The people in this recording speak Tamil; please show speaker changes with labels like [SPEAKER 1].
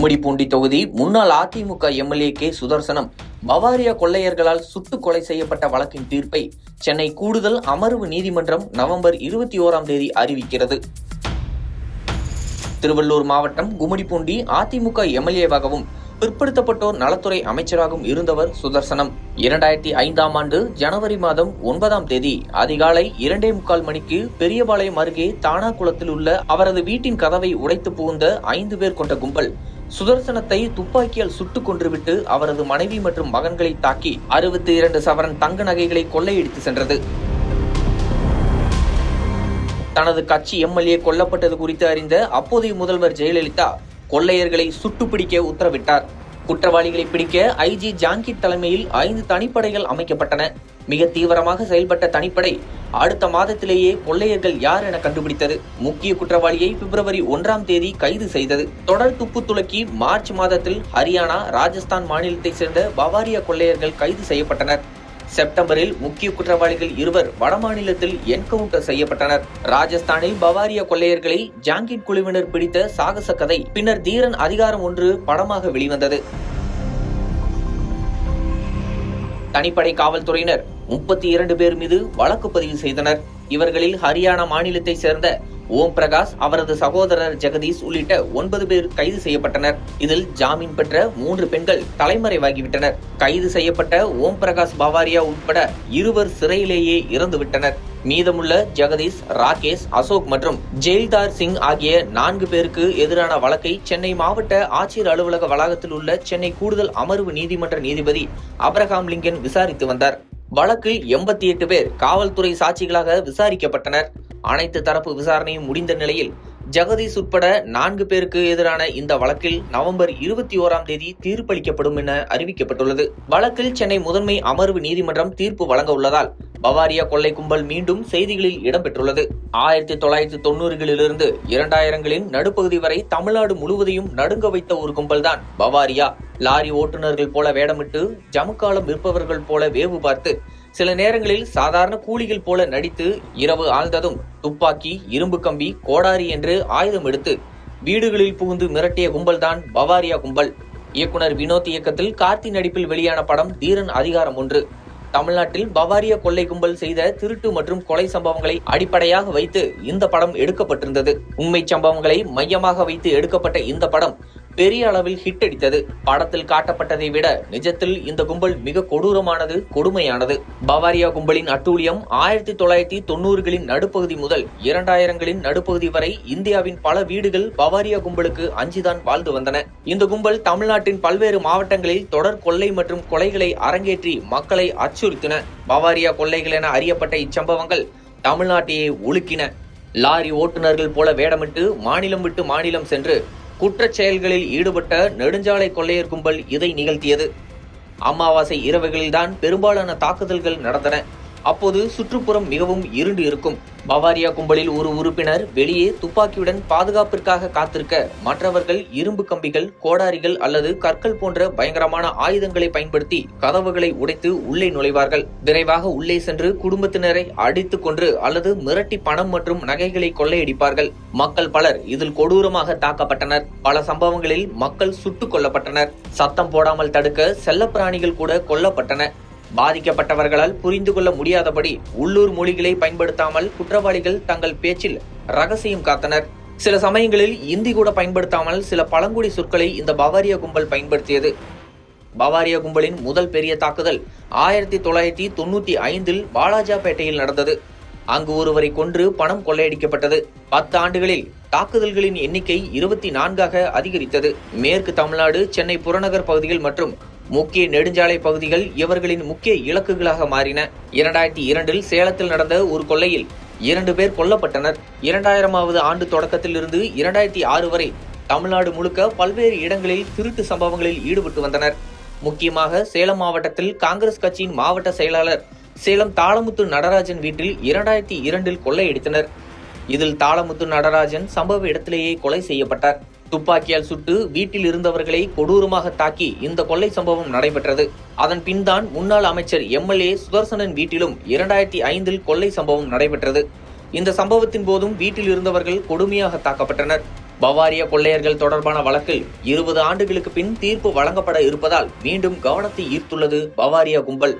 [SPEAKER 1] கும்மிடிப்பூண்டி தொகுதி. முன்னாள் அதிமுக எம்எல்ஏ கே. சுதர்சனம் பவாரியா கொள்ளையர்களால் சுட்டு கொலை செய்யப்பட்ட வழக்கின் தீர்ப்பை சென்னை கூடுதல் அமர்வு நீதிமன்றம் நவம்பர் இருபத்தி ஓராம் தேதி அறிவிக்கிறது. திருவள்ளூர் மாவட்டம் கும்மிடிப்பூண்டி அதிமுக எம்எல்ஏவாகவும் பிற்படுத்தப்பட்டோர் நலத்துறை அமைச்சராகவும் இருந்தவர் சுதர்சனம். இரண்டாயிரத்தி ஐந்தாம் ஆண்டு ஜனவரி மாதம் ஒன்பதாம் தேதி அதிகாலை இரண்டே முக்கால் மணிக்கு பெரியபாளையம் அருகே தானாகுளத்தில் உள்ள அவரது வீட்டின் கதவை உடைத்து புகுந்த ஐந்து பேர் கொண்ட கும்பல் சுதர்சனத்தை துப்பாக்கியால் சுட்டுக் கொன்றுவிட்டு அவரது மனைவி மற்றும் மகன்களை தாக்கி அறுபத்தி இரண்டு சவரன் தங்க நகைகளை கொள்ளையடித்து சென்றது. தனது கட்சி எம்எல்ஏ கொல்லப்பட்டது குறித்து அறிந்த அப்போதைய முதல்வர் ஜெயலலிதா கொள்ளையர்களை சுட்டுப்பிடிக்க உத்தரவிட்டார். குற்றவாளிகளை பிடிக்க ஐஜி ஜாங்கிட் தலைமையில் ஐந்து தனிப்படைகள் அமைக்கப்பட்டன. மிக தீவிரமாக செயல்பட்ட தனிப்படை அடுத்த மாதத்திலேயே கொள்ளையர்கள் யார் என கண்டுபிடித்தது? முக்கிய குற்றவாளியை பிப்ரவரி ஒன்றாம் தேதி கைது செய்தது. தொடர் துப்பு துளக்கி மார்ச் மாதத்தில் ஹரியானா ராஜஸ்தான் மாநிலத்தைச் சேர்ந்த பவாரியா கொள்ளையர்கள் கைது செய்யப்பட்டனர். செப்டம்பரில் முக்கிய குற்றவாளிகள் இருவர் வடமாநிலத்தில் என்கவுண்டர் செய்யப்பட்டனர். ராஜஸ்தானில் பவாரியா கொள்ளையர்களை ஜாங்கிட் குழுவினர் பிடித்த சாகச கதை பின்னர் தீரன் அதிகாரம் ஒன்று படமாக வெளிவந்தது. தனிப்படை காவல்துறையினர் முப்பத்தி இரண்டு பேர் மீது வழக்கு பதிவு செய்தனர். இவர்களில் ஹரியானா மாநிலத்தை சேர்ந்த ஓம் பிரகாஷ் அவரது சகோதரர் ஜெகதீஷ் உள்ளிட்ட ஒன்பது பேர் கைது செய்யப்பட்டனர். இதில் ஜாமீன் பெற்ற மூன்று பெண்கள் தலைமறைவாகிவிட்டனர். கைது செய்யப்பட்ட ஓம் பிரகாஷ் பவாரியா உட்பட இருவர் சிறையிலேயே இறந்துவிட்டனர். மீதமுள்ள ஜெகதீஷ் ராகேஷ் அசோக் மற்றும் ஜெயில்தார் சிங் ஆகிய நான்கு பேருக்கு எதிரான வழக்கை சென்னை மாவட்ட ஆட்சியர் அலுவலக வளாகத்தில் உள்ள சென்னை கூடுதல் அமர்வு நீதிமன்ற நீதிபதி அப்ரஹாம் லிங்கன் விசாரித்து வந்தார். வழக்கில் எண்பத்தி எட்டு பேர் காவல்துறை சாட்சிகளாக விசாரிக்கப்பட்டனர். அனைத்து தரப்பு விசாரணையும் முடிந்த நிலையில் ஜெகதீஷ் உட்பட நான்கு பேருக்கு எதிரான இந்த வழக்கில் நவம்பர் இருபத்தி ஓராம் தேதி தீர்ப்பளிக்கப்படும் என அறிவிக்கப்பட்டுள்ளது. வழக்கில் சென்னை முதன்மை அமர்வு நீதிமன்றம் தீர்ப்பு வழங்க உள்ளதால் பவாரியா கொள்ளை கும்பல் மீண்டும் செய்திகளில் இடம்பெற்றுள்ளது. ஆயிரத்தி தொள்ளாயிரத்தி தொண்ணூறுகளிலிருந்து இரண்டாயிரங்களின் நடுப்பகுதி வரை தமிழ்நாடு முழுவதையும் நடுங்க வைத்த ஒரு கும்பல்தான் பவாரியா. லாரி ஓட்டுநர்கள் போல வேடமிட்டு ஜமுக்காலம் விற்பவர்கள் போல வேவு பார்த்து சில நேரங்களில் சாதாரண கூலிகள் போல நடித்து இரவு ஆழ்ந்ததும் துப்பாக்கி இரும்பு கம்பி கோடாரி என்று ஆயுதம் எடுத்து வீடுகளில் புகுந்து மிரட்டிய கும்பல்தான் பவாரியா கும்பல். இயக்குனர் வினோத் இயக்கத்தில் கார்த்தி நடிப்பில் வெளியான படம் தீரன் அதிகாரம் ஒன்று. தமிழ்நாட்டில் பவாரிய கொள்ளை கும்பல் செய்த திருட்டு மற்றும் கொலை சம்பவங்களை அடிப்படையாக வைத்து இந்த படம் எடுக்கப்பட்டிருந்தது. உண்மை சம்பவங்களை மையமாக வைத்து எடுக்கப்பட்ட இந்த படம் பெரிய அளவில் ஹிட் அடித்தது. படத்தில் காட்டப்பட்டதை விட நிஜத்தில் இந்த கும்பல் மிக கொடூரமானது கொடுமையானது. பவாரியா கும்பலின் அட்டூழியம் ஆயிரத்தி தொள்ளாயிரத்தி தொண்ணூறுகளின் நடுப்பகுதி முதல் இரண்டாயிரங்களின் நடுப்பகுதி வரை இந்தியாவின் பல வீடுகள் பவாரியா கும்பலுக்கு அஞ்சுதான் வாழ்ந்து வந்தன. இந்த கும்பல் தமிழ்நாட்டின் பல்வேறு மாவட்டங்களில் தொடர் கொள்ளை மற்றும் கொலைகளை அரங்கேற்றி மக்களை அச்சுறுத்தின. பவாரியா கொள்ளைகள் என அறியப்பட்ட இச்சம்பவங்கள் தமிழ்நாட்டையே உலுக்கின லாரி ஓட்டுநர்கள் போல வேடமிட்டு மாநிலம் விட்டு மாநிலம் சென்று குற்றச் செயல்களில் ஈடுபட்ட நெடுஞ்சாலை கொள்ளையர் கும்பல் இதை நிகழ்த்தியது. அமாவாசை இரவுகளில்தான் பெரும்பாலான தாக்குதல்கள் நடந்தன. அப்போது சுற்றுப்புறம் மிகவும் இருண்டு இருக்கும். பவாரியா கும்பலில் ஒரு உறுப்பினர் வெளியே துப்பாக்கியுடன் பாதுகாப்பிற்காக காத்திருக்க மற்றவர்கள் இரும்பு கம்பிகள் கோடாரிகள் அல்லது கற்கள் போன்ற பயங்கரமான ஆயுதங்களை பயன்படுத்தி கதவுகளை உடைத்து உள்ளே நுழைவார்கள். விரைவாக உள்ளே சென்று குடும்பத்தினரை அடித்து கொன்று அல்லது மிரட்டி பணம் மற்றும் நகைகளை கொள்ளையடிப்பார்கள். மக்கள் பலர் இதில் கொடூரமாக தாக்கப்பட்டனர். பல சம்பவங்களில் மக்கள் சுட்டுக் கொல்லப்பட்டனர். சத்தம் போடாமல் தடுக்க செல்லப்பிராணிகள் கூட கொல்லப்பட்டன. பாதிக்கப்பட்டவர்களால் புரிந்து கொள்ள முடியாதபடி உள்ளூர் மொழிகளை பயன்படுத்தாமல் குற்றவாளிகள் தங்கள் பேச்சில் ரகசியம் காத்தனர். சில சமயங்களில் இந்தி கூட பயன்படுத்தாமல் சில பழங்குடி சொற்களை இந்த பவாரியா கும்பல் பயன்படுத்தியது. பவாரியா கும்பலின் முதல் பெரிய தாக்குதல் ஆயிரத்தி தொள்ளாயிரத்தி தொண்ணூத்தி ஐந்தில் வாலாஜாபேட்டையில் நடந்தது. அங்கு ஒருவரை கொன்று பணம் கொள்ளையடிக்கப்பட்டது. பத்து ஆண்டுகளில் தாக்குதல்களின் எண்ணிக்கை இருபத்தி நான்காக அதிகரித்தது. மேற்கு தமிழ்நாடு சென்னை புறநகர் பகுதிகள் மற்றும் முக்கிய நெடுஞ்சாலை பகுதிகள் இவர்களின் முக்கிய இலக்குகளாக மாறின. இரண்டாயிரத்தி இரண்டில் சேலத்தில் நடந்த ஒரு கொள்ளையில் இரண்டு பேர் கொல்லப்பட்டனர். இரண்டாயிரமாவது ஆண்டு தொடக்கத்தில் இருந்து இரண்டாயிரத்தி ஆறு வரை தமிழ்நாடு முழுக்க பல்வேறு இடங்களில் திருட்டு சம்பவங்களில் ஈடுபட்டு வந்தனர். முக்கியமாக சேலம் மாவட்டத்தில் காங்கிரஸ் கட்சியின் மாவட்ட செயலாளர் சேலம் தாளமுத்து நடராஜன் வீட்டில் இரண்டாயிரத்தி இரண்டில் கொள்ளையடித்தனர். இதில் தாளமுத்து நடராஜன் சம்பவ இடத்திலேயே கொலை செய்யப்பட்டார். துப்பாக்கியால் சுட்டு வீட்டில் இருந்தவர்களை கொடூரமாக தாக்கி இந்த கொள்ளை சம்பவம் நடைபெற்றது. அதன் பின்தான் முன்னாள் அமைச்சர் எம்எல்ஏ சுதர்சனன் வீட்டிலும் இரண்டாயிரத்தி ஐந்தில் கொள்ளை சம்பவம் நடைபெற்றது. இந்த சம்பவத்தின் போதும் வீட்டில் இருந்தவர்கள் கொடுமையாக தாக்கப்பட்டனர். பவாரியா கொள்ளையர்கள் தொடர்பான வழக்கில் இருபது ஆண்டுகளுக்கு பின் தீர்ப்பு வழங்கப்பட இருப்பதால் மீண்டும் கவனத்தை ஈர்த்துள்ளது பவாரியா கும்பல்.